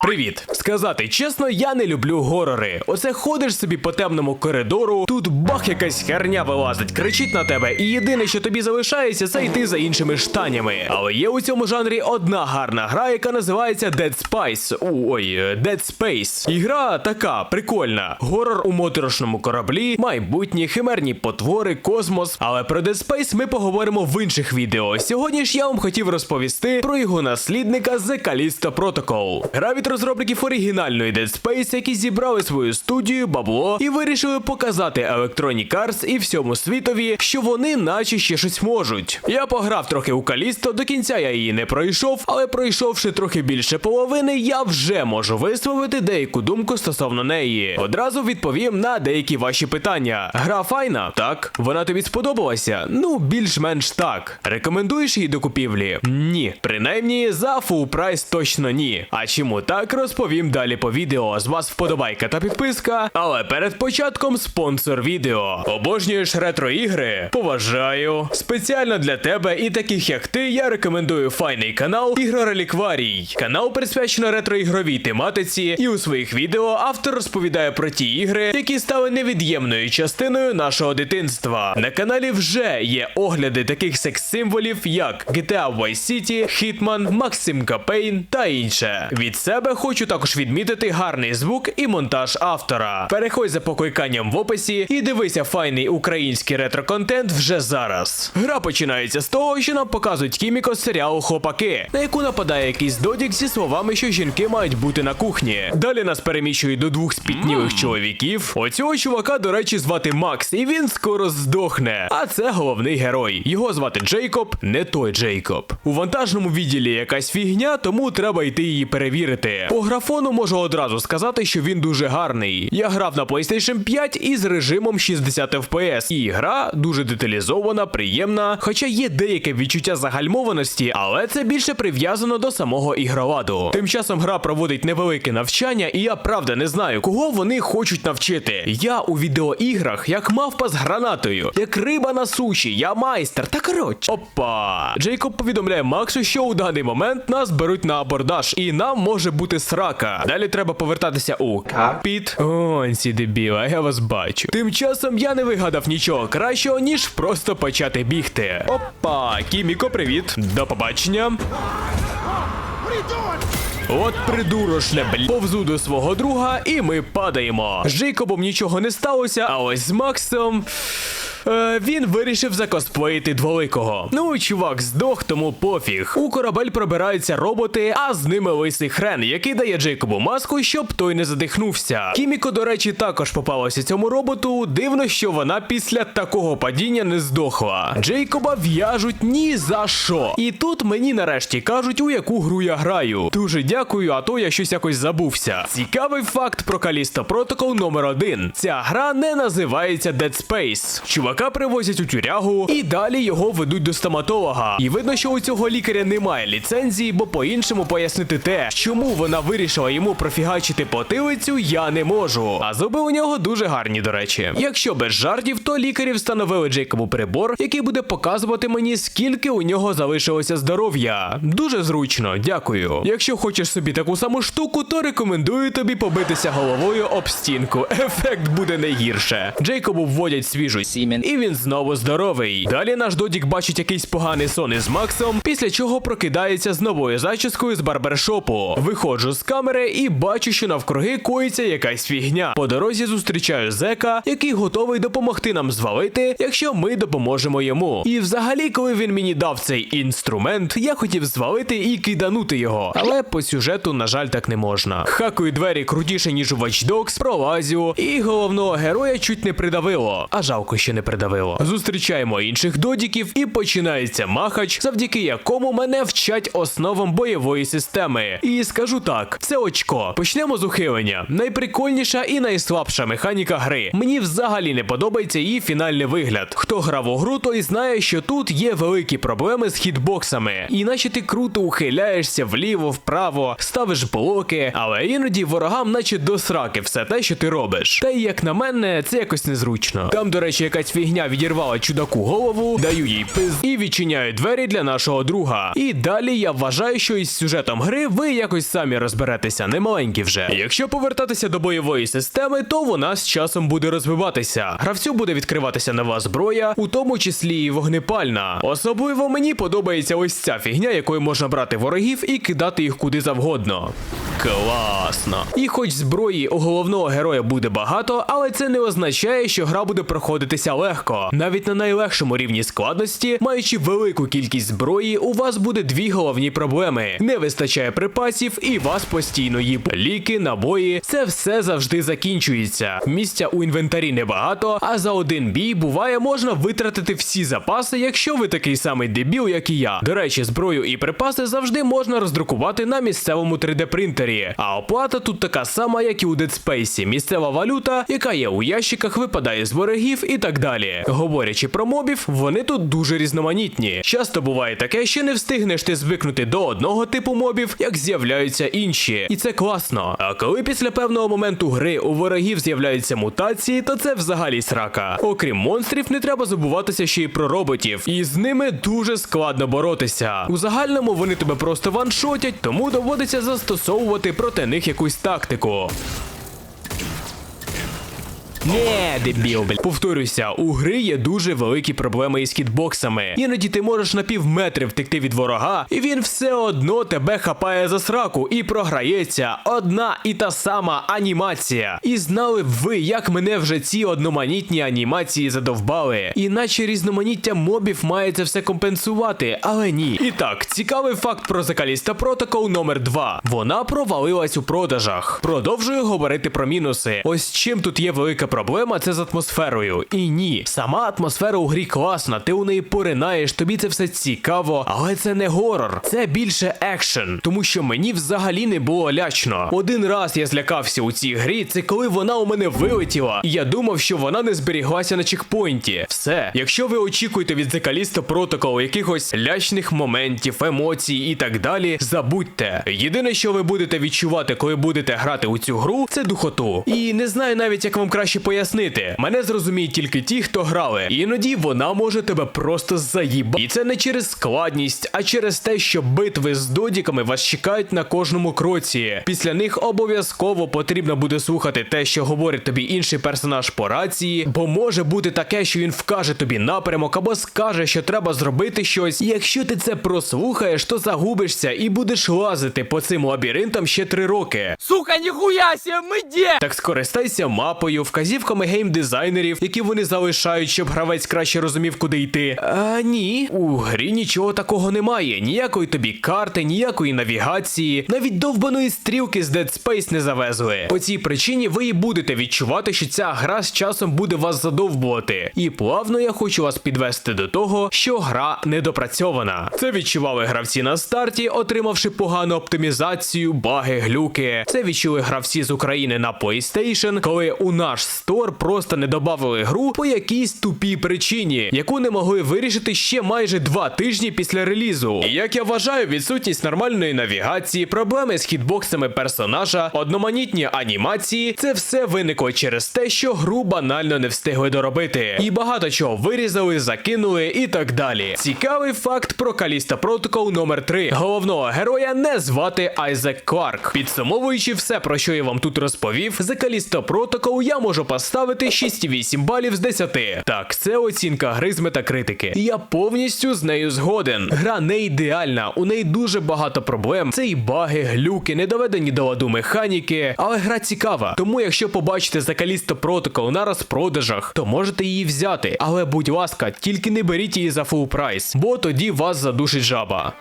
Привіт! Сказати чесно, я не люблю горори. Оце ходиш собі по темному коридору, тут бах якась херня вилазить, кричить на тебе, і єдине, що тобі залишається, це йти за іншими штанями. Але є у цьому жанрі одна гарна гра, яка називається Dead Spice. У, Ой, Dead Space. Ігра така прикольна. Горор у моторошному кораблі, майбутні, химерні потвори, космос. Але про Dead Space ми поговоримо в інших відео. Сьогодні ж я вам хотів розповісти про його наслідника The Callisto Protocol. Гра від розробників оригінальної Dead Space, які зібрали свою студію, бабло і вирішили показати Electronic Arts і всьому світові, що вони наче ще щось можуть. Я пограв трохи у Калісто, до кінця я її не пройшов, але пройшовши трохи більше половини, я вже можу висловити деяку думку стосовно неї. Одразу відповім на деякі ваші питання. Гра файна? Так. Вона тобі сподобалася? Ну, більш-менш так. Рекомендуєш її до купівлі? Ні. Принаймні, за фул прайс точно ні. А чому так, розповім далі по відео. З вас вподобайка та підписка. Але перед початком спонсор відео. Обожнюєш ретро-ігри? Поважаю. Спеціально для тебе і таких як ти, я рекомендую файний канал Ігрорелікварій. Канал присвячено ретро-ігровій тематиці, і у своїх відео автор розповідає про ті ігри, які стали невід'ємною частиною нашого дитинства. На каналі вже є огляди таких секс-символів, як GTA Vice City, Hitman, Maxim Payne та інше. Від себе хочу також відмітити гарний звук і монтаж автора. Переходь за покликанням в описі і дивися файний український ретро-контент вже зараз. Гра починається з того, що нам показують Кіміко з серіалу Хлопаки, на яку нападає якийсь додік зі словами, що жінки мають бути на кухні. Далі нас переміщують до двох спітнілих чоловіків. Оцього чувака, до речі, звати Макс, і він скоро здохне. А це головний герой. Його звати Джейкоб, не той Джейкоб. У вантажному відділі якась фігня, тому треба йти її перевірити. По графону можу одразу сказати, що він дуже гарний. Я грав на PlayStation 5 із режимом 60 FPS, і гра дуже деталізована, приємна, хоча є деяке відчуття загальмованості, але це більше прив'язано до самого ігроладу. Тим часом гра проводить невелике навчання, і я правда не знаю, кого вони хочуть навчити. Я у відеоіграх як мавпа з гранатою, як риба на суші, я майстер. Та коротше. Опа. Джейкоб повідомляє Максу, що у даний момент нас беруть на абордаж, і нам може бути срака. Далі треба повертатися у капіт. Ой, ці дебіла, я вас бачу. Тим часом я не вигадав нічого кращого, ніж просто почати бігти. Опа, Кіміко, привіт. До побачення. От придурошне, блядь. Повзу до свого друга, і ми падаємо. З Джейкобом нічого не сталося, а ось з Максом. Е, він вирішив закосплеїти дволикого. Ну, чувак здох, тому пофіг. У корабель пробираються роботи, а з ними лисий хрен, який дає Джейкобу маску, щоб той не задихнувся. Кіміко, до речі, також попалася цьому роботу. Дивно, що вона після такого падіння не здохла. Джейкоба в'яжуть ні за що. І тут мені нарешті кажуть, у яку гру я граю. Дуже дякую, а то я щось якось забувся. Цікавий факт про Callisto Protocol номер 1 Ця гра не називається Dead Space. Чувака привозять у тюрягу і далі його ведуть до стоматолога. І видно, що у цього лікаря немає ліцензії, бо по-іншому пояснити те, чому вона вирішила йому профігачити потилицю, я не можу. А зуби у нього дуже гарні, до речі. Якщо без жартів, то лікарі встановили Джейкобу прибор, який буде показувати мені, скільки у нього залишилося здоров'я. Дуже зручно, дякую. Якщо хочеш собі таку саму штуку, то рекомендую тобі побитися головою об стінку. Ефект буде не гірше. Джейкобу вводять свіжу сімен, і він знову здоровий. Далі наш додік бачить якийсь поганий сон із Максом, після чого прокидається з новою зачіскою з барбершопу. Виходжу з камери і бачу, що навкруги коїться якась фігня. По дорозі зустрічаю зека, який готовий допомогти нам звалити, якщо ми допоможемо йому. І взагалі, коли він мені дав цей інструмент, я хотів звалити і киданути його. Але по сюжету, на жаль, так не можна. Хакую двері крутіше, ніж у Watch Dogs, пролазю, і головного героя чуть не придавило. А жалко, що не придавило. Зустрічаємо інших додіків, і починається махач, завдяки якому мене вчать основам бойової системи. І скажу так: це очко. Почнемо з ухилення. Найприкольніша і найслабша механіка гри. Мені взагалі не подобається її фінальний вигляд. Хто грав у гру, той знає, що тут є великі проблеми з хітбоксами. Іначе ти круто ухиляєшся вліво, вправо, ставиш блоки, але іноді ворогам, наче до сраки, все те, що ти робиш. Та й як на мене, це якось незручно. Там, до речі, якась фігня відірвала чудаку голову, даю їй пиз і відчиняю двері для нашого друга. І далі я вважаю, що із сюжетом гри ви якось самі розберетеся, не маленькі вже. Якщо повертатися до бойової системи, то вона з часом буде розвиватися. Гравцю буде відкриватися нова зброя, у тому числі і вогнепальна. Особливо мені подобається ось ця фігня, якою можна брати ворогів і кидати їх куди завгодно. Класно. І хоч зброї у головного героя буде багато, але це не означає, що гра буде проходитися легко. Навіть на найлегшому рівні складності, маючи велику кількість зброї, у вас буде дві головні проблеми: не вистачає припасів, і вас постійно їб. Ліки, набої, це все завжди закінчується. Місця у інвентарі небагато, а за один бій буває можна витратити всі запаси, якщо ви такий самий дебіл, як і я. До речі, зброю і припаси завжди можна роздрукувати на місцевому 3D принтері. А оплата тут така сама, як і у Dead Space. Місцева валюта, яка є у ящиках, випадає з ворогів і так далі. Говорячи про мобів, вони тут дуже різноманітні. Часто буває таке, що не встигнеш ти звикнути до одного типу мобів, як з'являються інші. І це класно. А коли після певного моменту гри у ворогів з'являються мутації, то це взагалі срака. Окрім монстрів, не треба забуватися ще й про роботів. І з ними дуже складно боротися. У загальному вони тебе просто ваншотять, тому доводиться застосовувати проти них якусь тактику. Не, дебіл, блядь. Повторюся, у гри є дуже великі проблеми із хітбоксами. Іноді ти можеш на пів метри втекти від ворога, і він все одно тебе хапає за сраку і програється одна і та сама анімація. І знали б ви, як мене вже ці одноманітні анімації задовбали. Іначе різноманіття мобів має це все компенсувати, але ні. І так, цікавий факт про Закаліста Протокол номер 2 Вона провалилась у продажах. Продовжую говорити про мінуси. Ось чим тут є велика проблема, це з атмосферою. І ні, сама атмосфера у грі класна, ти у неї поринаєш, тобі це все цікаво, але це не горор, це більше екшен, тому що мені взагалі не було лячно. Один раз я злякався у цій грі, це коли вона у мене вилетіла, і я думав, що вона не зберіглася на чекпоінті. Все, якщо ви очікуєте від Закаліста протоколу якихось лячних моментів, емоцій і так далі, забудьте. Єдине, що ви будете відчувати, коли будете грати у цю гру, це духоту. І не знаю навіть, як вам краще пояснити. Мене зрозуміють тільки ті, хто грали. Іноді вона може тебе просто заїбати. І це не через складність, а через те, що битви з додіками вас чекають на кожному кроці. Після них обов'язково потрібно буде слухати те, що говорить тобі інший персонаж по рації, бо може бути таке, що він вкаже тобі напрямок або скаже, що треба зробити щось. І якщо ти це прослухаєш, то загубишся і будеш лазити по цим лабіринтам ще три роки. Сука, нихуя себе, мы где? Так скористайся мапою, вказівками геймдизайнерів, які вони залишають, щоб гравець краще розумів, куди йти. А ні, у грі нічого такого немає. Ніякої тобі карти, ніякої навігації, навіть довбаної стрілки з Dead Space не завезли. По цій причині ви і будете відчувати, що ця гра з часом буде вас задовбувати. І плавно я хочу вас підвести до того, що гра недопрацьована. Це відчували гравці на старті, отримавши погану оптимізацію, баги, глюки. Це відчули гравці з України на PlayStation, коли у наш стор просто не додавали гру по якійсь тупій причині, яку не могли вирішити ще майже два тижні після релізу. І як я вважаю, відсутність нормальної навігації, проблеми з хітбоксами персонажа, одноманітні анімації це все виникло через те, що гру банально не встигли доробити. І багато чого вирізали, закинули і так далі. Цікавий факт про Каліста Протокол номер 3 Головного героя не звати Айзек Кларк. Підсумовуючи все, про що я вам тут розповів, за Каліста Протокол я можу поставити 6,8 балів з 10. Так, це оцінка гри з метакритики. Я повністю з нею згоден. Гра не ідеальна, у неї дуже багато проблем. Це і баги, глюки, недоведені до ладу механіки. Але гра цікава. Тому, якщо побачите за Калісто Протокол на розпродажах, то можете її взяти. Але будь ласка, тільки не беріть її за фул прайс, бо тоді вас задушить жаба.